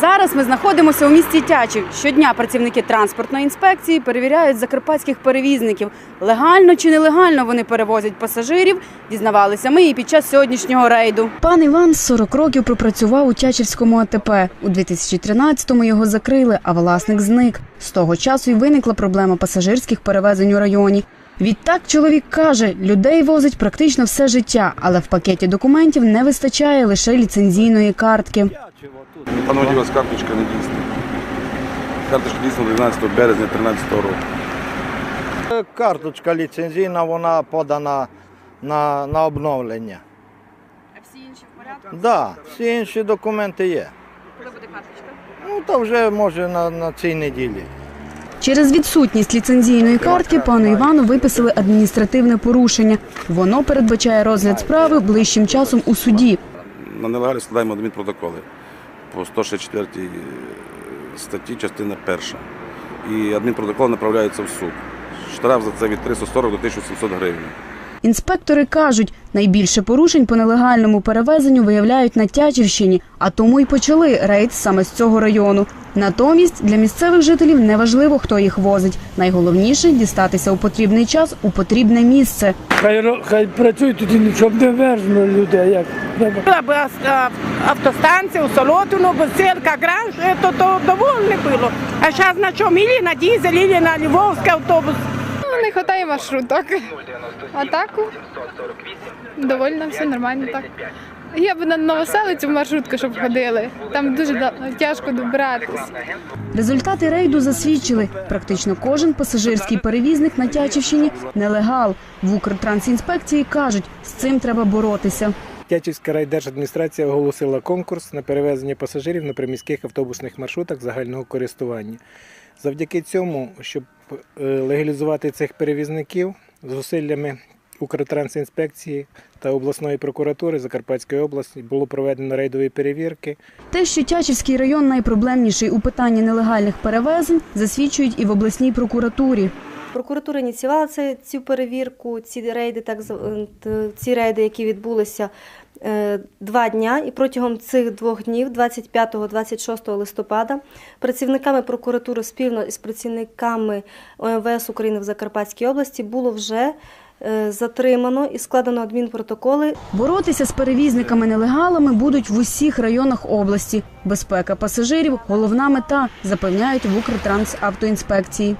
Зараз ми знаходимося у місті Тячів. Щодня працівники транспортної інспекції перевіряють закарпатських перевізників. Легально чи нелегально вони перевозять пасажирів, дізнавалися ми і під час сьогоднішнього рейду. Пан Іван 40 років пропрацював у Тячівському АТП. У 2013-му його закрили, а власник зник. З того часу й виникла проблема пасажирських перевезень у районі. Відтак чоловік каже, людей возить практично все життя, але в пакеті документів не вистачає лише ліцензійної картки. У вас карточка не дійсна. Карточка дійсна 12 березня 2013 року. Карточка ліцензійна, вона подана на, на обновлення. А всі інші в порядку? Так, да, всі інші документи є. Коли буде карточка? Ну, то вже може на, на цій неділі. Через відсутність ліцензійної картки пану Івану виписали адміністративне порушення. Воно передбачає розгляд справи ближчим часом у суді. На нелегалі складаємо адмінпротоколи по 164 статті, частина перша. І адмінпротокол направляється в суд. Штраф за це від 340 до 1700 гривень. Інспектори кажуть, найбільше порушень по нелегальному перевезенню виявляють на Тячівщині, а тому й почали рейд саме з цього району. Натомість для місцевих жителів неважливо, хто їх возить. Найголовніше дістатися у потрібний час у потрібне місце. Хай, хай працюють тоді, щоб не вержено людей, як. Була б автостанція у Солотину, Бесілка, Гранж, то, то довольно було. А зараз на чому? Ілі на дизель, ілі на Львовський автобус. Не вистачає маршруток. А так довольно все нормально так. Я б на новоселицю маршрутку, щоб ходили. Там дуже тяжко добиратись. Результати рейду засвідчили. Практично кожен пасажирський перевізник на Тячівщині нелегал. В Укртрансінспекції кажуть, з цим треба боротися. Тячівська райдержадміністрація оголосила конкурс на перевезення пасажирів на приміських автобусних маршрутах загального користування. Завдяки цьому, щоб легалізувати цих перевізників, зусиллями Укртрансінспекції та обласної прокуратури Закарпатської області було проведено рейдові перевірки. Те, що Тячівський район найпроблемніший у питанні нелегальних перевезень, засвідчують і в обласній прокуратурі. Прокуратура ініціювала цю перевірку, ці рейди, так зв- е, ці рейди, які відбулися е, два дня. І протягом цих двох днів, 25-26 листопада, працівниками прокуратури спільно із працівниками ОМВС України в Закарпатській області було вже е, затримано і складено адмінпротоколи Боротися з перевізниками-нелегалами будуть в усіх районах області. Безпека пасажирів – головна мета, запевняють в Укртрансавтоінспекції.